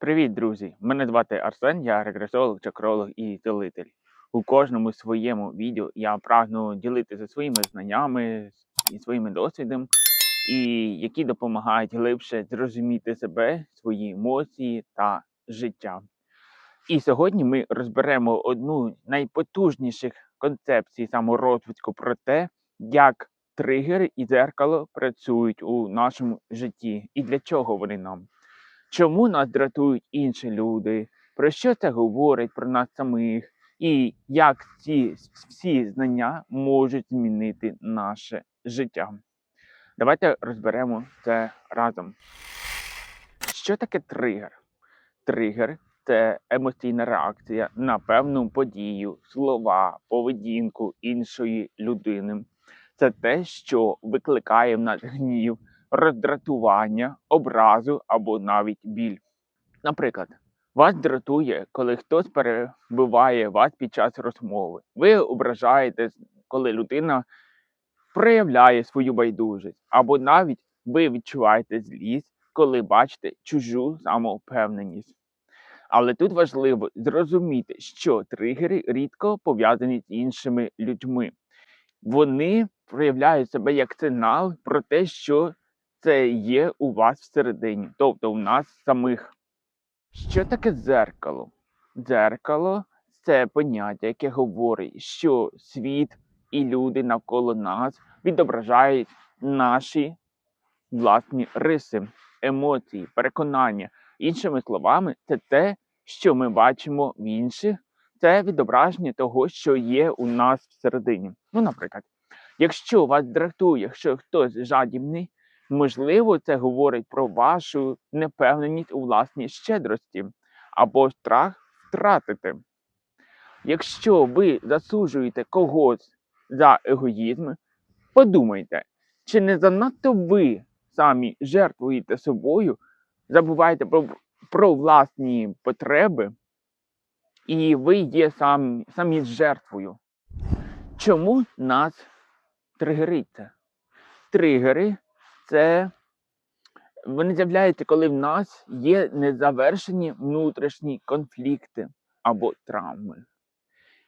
Привіт, друзі! Мене звати Арсен, я регресолог, чакролог і цілитель. У кожному своєму відео я прагну ділитися своїми знаннями і своїм досвідом, і які допомагають глибше зрозуміти себе, свої емоції та життя. І сьогодні ми розберемо одну з найпотужніших концепцій саморозвитку про те, як тригери і дзеркало працюють у нашому житті, і для чого вони нам. Чому нас дратують інші люди? Про що це говорить про нас самих? І як ці всі знання можуть змінити наше життя? Давайте розберемо це разом. Що таке тригер? Тригер це емоційна реакція на певну подію, слова, поведінку іншої людини. Це те, що викликає в нас гнів, роздратування, образу або навіть біль. Наприклад, вас дратує, коли хтось перебиває вас під час розмови. Ви ображаєтесь, коли людина проявляє свою байдужість, або навіть ви відчуваєте злість, коли бачите чужу самовпевненість. Але тут важливо зрозуміти, що тригери рідко пов'язані з іншими людьми. Вони проявляють себе як сигнал про те, що це є у вас всередині, тобто у нас самих. Що таке дзеркало? Дзеркало це поняття, яке говорить, що світ і люди навколо нас відображають наші власні риси, емоції, переконання. Іншими словами, це те, що ми бачимо в інших, це відображення того, що є у нас всередині. Ну, наприклад, якщо вас дратує, що хтось жадібний, Можливо, це говорить про вашу непевненість у власній щедрості або страх втратити. Якщо ви засуджуєте когось за егоїзм, подумайте, чи не занадто ви самі жертвуєте собою, забуваєте про, про власні потреби, і ви є самі, самі жертвою. Чому нас тригерить це? Тригери це вони з'являються, коли в нас є незавершені внутрішні конфлікти або травми.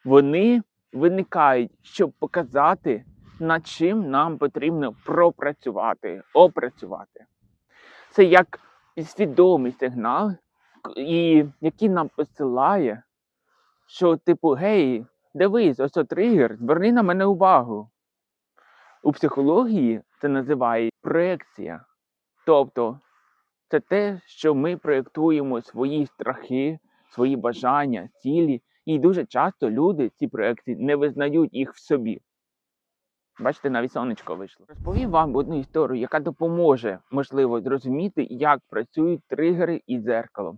Вони виникають, щоб показати, над чим нам потрібно пропрацювати, опрацювати. Це як свідомий сигнал, і який нам посилає, що, типу, гей, дивись, ось о тригер, зверни на мене увагу. У психології це називає проекція. Тобто це те, що ми проєктуємо свої страхи, свої бажання, цілі, і дуже часто люди ці проекції не визнають їх в собі. Бачите, навіть сонечко вийшло. Розповім вам одну історію, яка допоможе, можливо, зрозуміти, як працюють тригери і дзеркало.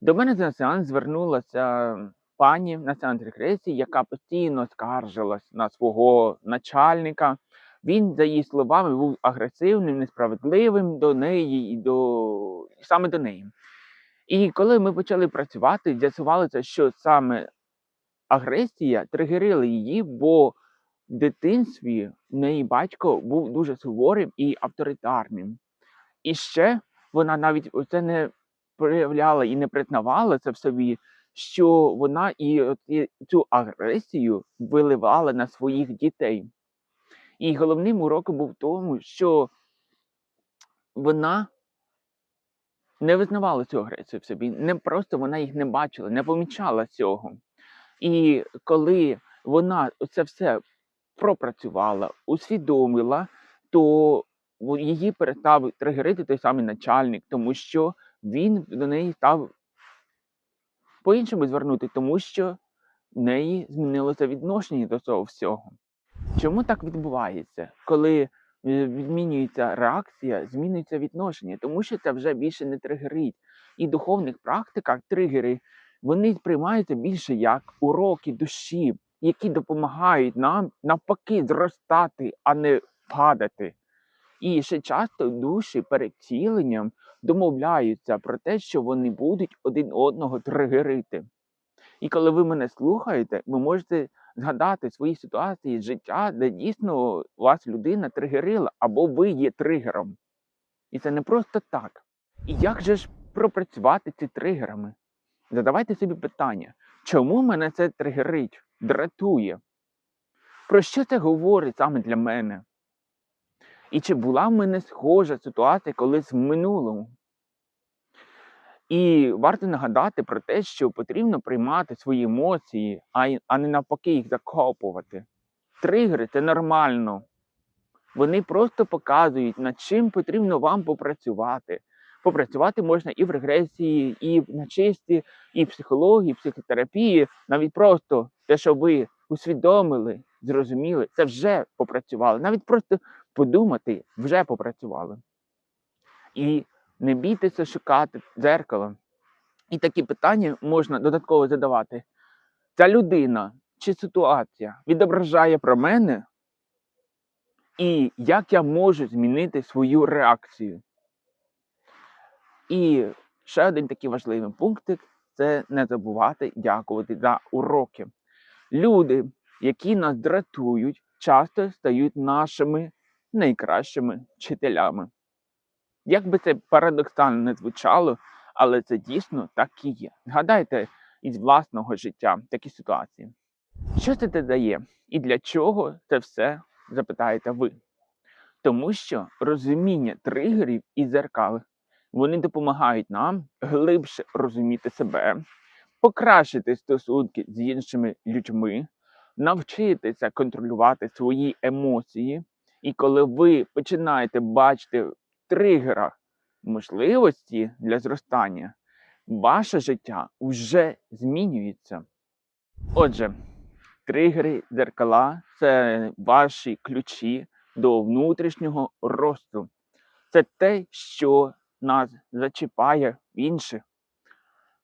До мене на сеанс звернулася пані на сеанс регресії, яка постійно скаржилась на свого начальника. Він, за її словами, був агресивним, несправедливим до неї і до саме до неї. І коли ми почали працювати, з'ясувалося, що саме агресія тригерила її, бо в дитинстві в неї батько був дуже суворим і авторитарним. І ще вона навіть це не проявляла і не признавала це в собі, що вона і цю агресію виливала на своїх дітей. І головним уроком був в тому, що вона не визнавала цю агресію в собі, не просто вона їх не бачила, не помічала цього. І коли вона це все пропрацювала, усвідомила, то її перестав тригерити той самий начальник, тому що він до неї став по-іншому звернути, тому що в неї змінилося відношення до цього всього. Чому так відбувається? Коли е, змінюється реакція, змінюється відношення, тому що це вже більше не тригерить. І в духовних практиках тригери вони сприймаються більше як уроки душі, які допомагають нам навпаки зростати, а не падати. І ще часто душі перед ціленням домовляються про те, що вони будуть один одного тригерити. І коли ви мене слухаєте, ви можете згадати свої ситуації з життя, де дійсно вас людина тригерила, або ви є тригером. І це не просто так. І як же ж пропрацювати ці тригерами. Задавайте собі питання, чому мене це тригерить, дратує? Про що це говорить саме для мене? І чи була в мене схожа ситуація колись в минулому? І варто нагадати про те, що потрібно приймати свої емоції, а, не навпаки їх закопувати. Тригери це нормально. Вони просто показують, над чим потрібно вам попрацювати. Попрацювати можна і в регресії, і в- на чисті, і в психології, і в психотерапії. Навіть просто те, що ви усвідомили, зрозуміли, це вже попрацювали. Навіть просто подумати вже попрацювали. І не бійтеся шукати дзеркало. І такі питання можна додатково задавати. Ця людина чи ситуація відображає про мене, і як я можу змінити свою реакцію. І ще один такий важливий пунктик це не забувати дякувати за уроки. Люди, які нас дратують, часто стають нашими найкращими вчителями. Як би це парадоксально не звучало, але це дійсно так і є. Згадайте із власного життя такі ситуації. Що це те дає? І для чого це все запитаєте ви? Тому що розуміння тригерів і зеркал вони допомагають нам глибше розуміти себе, покращити стосунки з іншими людьми, навчитися контролювати свої емоції. І коли ви починаєте бачити тригерах можливості для зростання, ваше життя вже змінюється. Отже, тригери дзеркала це ваші ключі до внутрішнього росту. Це те, що нас зачіпає в інших.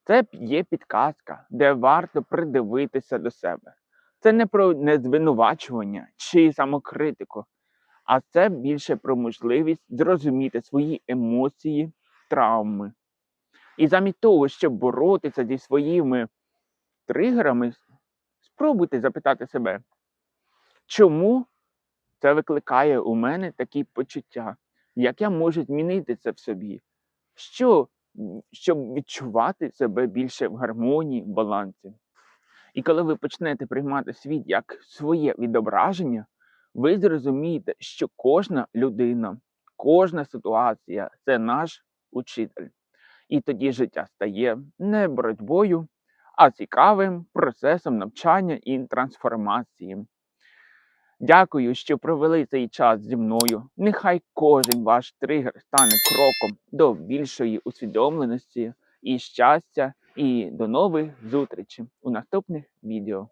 Це є підказка, де варто придивитися до себе. Це не про незвинувачування чи самокритику, а це більше про можливість зрозуміти свої емоції, травми. І замість того, щоб боротися зі своїми тригерами, спробуйте запитати себе, чому це викликає у мене такі почуття? Як я можу змінити це в собі? Що, щоб відчувати себе більше в гармонії, в балансі? І коли ви почнете приймати світ як своє відображення, ви зрозумієте, що кожна людина, кожна ситуація це наш учитель. І тоді життя стає не боротьбою, а цікавим процесом навчання і трансформації. Дякую, що провели цей час зі мною. Нехай кожен ваш тригер стане кроком до більшої усвідомленості і щастя. І до нових зустрічей у наступних відео.